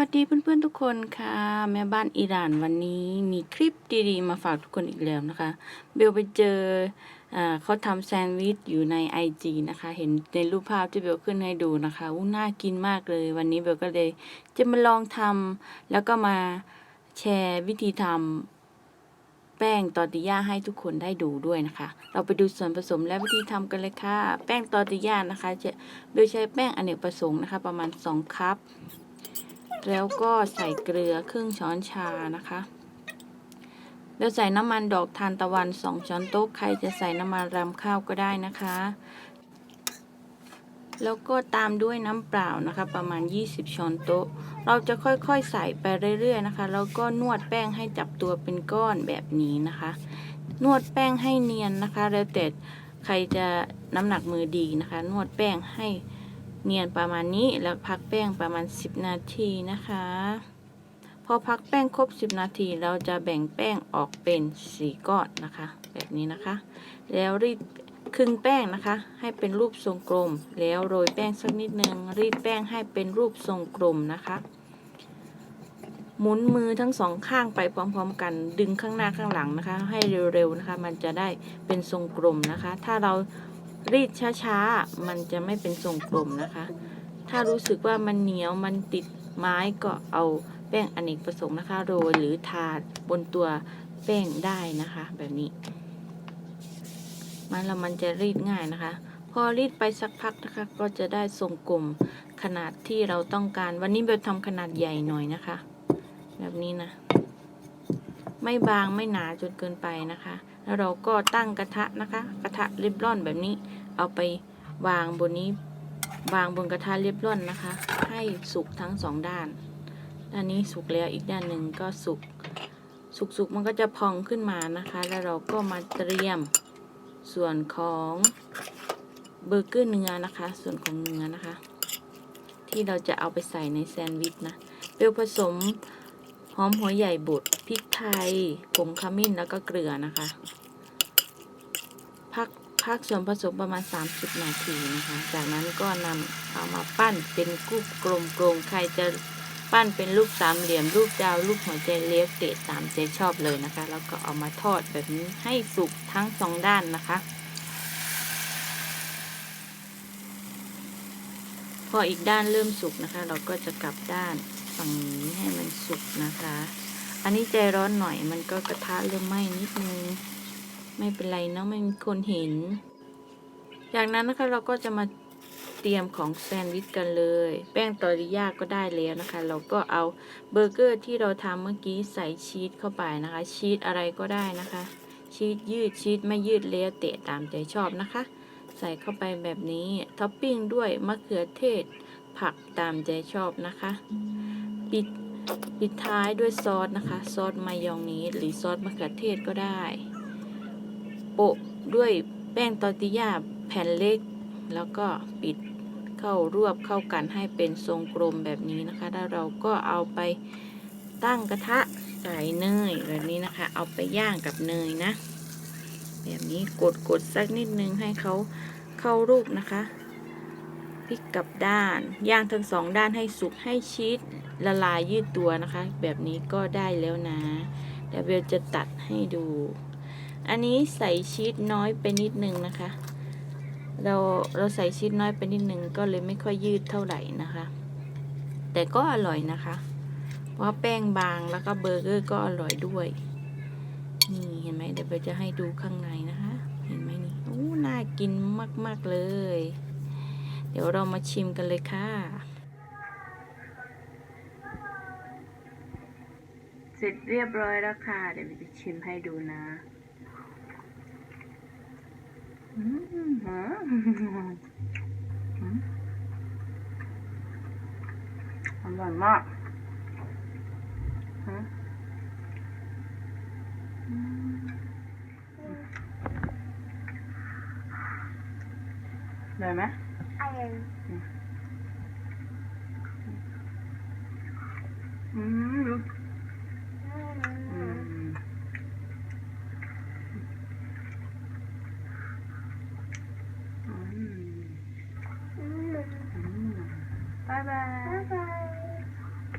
วัสดีเพื่อนๆทุกคนค่ะ แม่บ้านอิหร่านวันนี้มีคลิปดีๆมาฝากทุกคนอีกแล้วนะคะเบลไปเจออเขาทำแซนด์วิชอยู่ใน IG นะคะ เห็นในรูปภาพที่เบลขึ้นให้ดูนะคะอู้น่ากินมากเลย วันนี้เบลก็เลยจะมาลองทำแล้วก็มาแชร์วิธีทำแป้งตอร์ติย่าให้ทุกคนได้ดูด้วยนะคะ เราไปดูส่วนผสมและวิธีทำกันเลยค่ะ แป้งตอร์ติย่านะคะจะเบลใช้แป้งอเนกประสงค์นะคะ ประมาณ 2 คัพ แล้วก็ใส่เกลือครึ่งช้อนชานะคะแล้วใส่น้ำมันดอกทานตะวันสองช้อนโต๊ะใครจะใส่น้ำมันรำข้าวก็ได้นะคะ แล้วก็ตามด้วยน้ำเปล่านะคะ ประมาณ 20 ช้อนโต๊ะ เราจะค่อยๆใส่ไปเรื่อยๆนะคะ แล้วก็นวดแป้งให้จับตัวเป็นก้อนแบบนี้นะคะ นวดแป้งให้เนียนนะคะ แล้วแต่ใครจะน้ำหนักมือดีนะคะ นวดแป้งให้ เนียนประมาณนี้แล้วพักแป้งประมาณ 10 นาทีนะคะ พอพักแป้งครบ 10 นาทีเราจะแบ่งแป้งออกเป็นสีก้อนนะคะ แบบนี้นะคะ แล้วรีดครึ่งแป้งนะคะ ให้เป็นรูปทรงกลม แล้วโรยแป้งสักนิดนึงรีดแป้งให้เป็นรูปทรงกลมนะคะหมุนมือทั้งสองข้างไปพร้อม ๆ กัน ดึงข้างหน้าข้างหลังนะคะ ให้เร็วๆนะคะ มันจะได้เป็นทรงกลมนะคะ ถ้าเรา รีดช้าๆ มันจะไม่เป็นทรงกลมนะคะ ถ้ารู้สึกว่ามันเหนียวมันติดไม้ก็เอาแป้งอเนกประสงค์นะคะโรยหรือทาบนตัวแป้งได้นะคะ แบบนี้ มันแล้วมันจะรีดง่ายนะคะ พอรีดไปสักพักนะคะ ก็จะได้ทรงกลมขนาดที่เราต้องการ วันนี้เบลทำขนาดใหญ่หน่อยนะคะ แบบนี้นะ ไม่บางไม่หนาจนเกินไปนะคะ แล้วเราก็ตั้งกระทะนะคะ กระทะเริบร่อนแบบนี้ เอาไปวางบนนี้ วางบนกระทะเรียบร้อนนะคะ ให้สุกทั้งสองด้าน ด้านนี้สุกแล้วอีกด้านหนึ่งก็สุก สุกๆมันก็จะพองขึ้นมานะคะ แล้วเราก็มาเตรียมส่วนของเบอร์เกอร์เนื้อนะคะ ส่วนของเนื้อนะคะ ที่เราจะเอาไปใส่ในแซนด์วิชนะเปรี้ยวผสม หอมหัวใหญ่บดพริกไทยผงขมิ้นแล้วก็เกลือนะคะพักพักส่วนผสมประมาณ 30 นาทีนะคะ จากนั้นก็นำเอามาปั้นเป็นกุบกลมๆใครจะปั้นเป็นรูปสามเหลี่ยมรูปดาวรูปหัวใจเลี้ยวเตะตามใจชอบเลยนะคะ แล้วก็เอามาทอดแบบนี้ให้สุกทั้งสองด้านนะคะพออีกด้านเริ่มสุกนะคะ เราก็จะกลับด้าน ฝั่งนี้ให้มันสุกนะคะ อันนี้ใจร้อนหน่อยมันก็กระทะเริ่มไหม้นิดนึง ไม่เป็นไรเนาะไม่มีคนเห็น จากนั้นนะคะเราก็จะมาเตรียมของแซนด์วิชกันเลย แป้งตอริยาก็ได้แล้วนะคะ เราก็เอาเบอร์เกอร์ที่เราทำเมื่อกี้ใส่ชีสเข้าไปนะคะ ชีสอะไรก็ได้นะคะ ชีสยืดชีสไม่ยืดแล้วเตะตามใจชอบนะคะ ใส่เข้าไปแบบนี้ท็อปปิ้งด้วยมะเขือเทศผักตามใจชอบนะคะ ปิดปิดท้ายด้วยซอสนะคะ ซอสมายองเนสหรือซอสมะเขือเทศก็ได้ โปะด้วยแป้งตอร์ติยาแผ่นเล็ก แล้วก็ปิดเข้ารวบเข้ากันให้เป็นทรงกลมแบบนี้นะคะ แล้วเราก็เอาไปตั้งกระทะใส่เนยแบบนี้นะคะ เอาไปย่างกับเนยนะ แบบนี้กดกดสักนิดนึงให้เขาเข้ารูปนะคะพลิกกลับด้าน ย่างทั้งสองด้านให้สุกให้ชีส ละลายยืดตัวนะคะ แบบนี้ก็ได้แล้วนะเดี๋ยวเบลจะตัดให้ดู อันนี้ใส่ชีสน้อยไปนิดนึงนะคะ เราเราใส่ชีสน้อยไปนิดนึงก็เลยไม่ค่อยยืดเท่าไหร่นะคะ แต่ก็อร่อยนะคะ เพราะแป้งบางแล้วก็เบอร์เกอร์ก็อร่อยด้วยนี่เห็นไหมเดี๋ยวเราจะให้ดูข้างในนะคะ เห็นไหมนี่โอ้น่ากินมาก ๆเลย เดี๋ยวเรามาชิมกันเลยค่ะ เส ร็จเรียบร้อยแล้วค่ะ เดี๋ยวเราจะชิมให้ดูนะอืมอืมอืมอร่อยมากอืมอืมได้ไหมไอ้อืม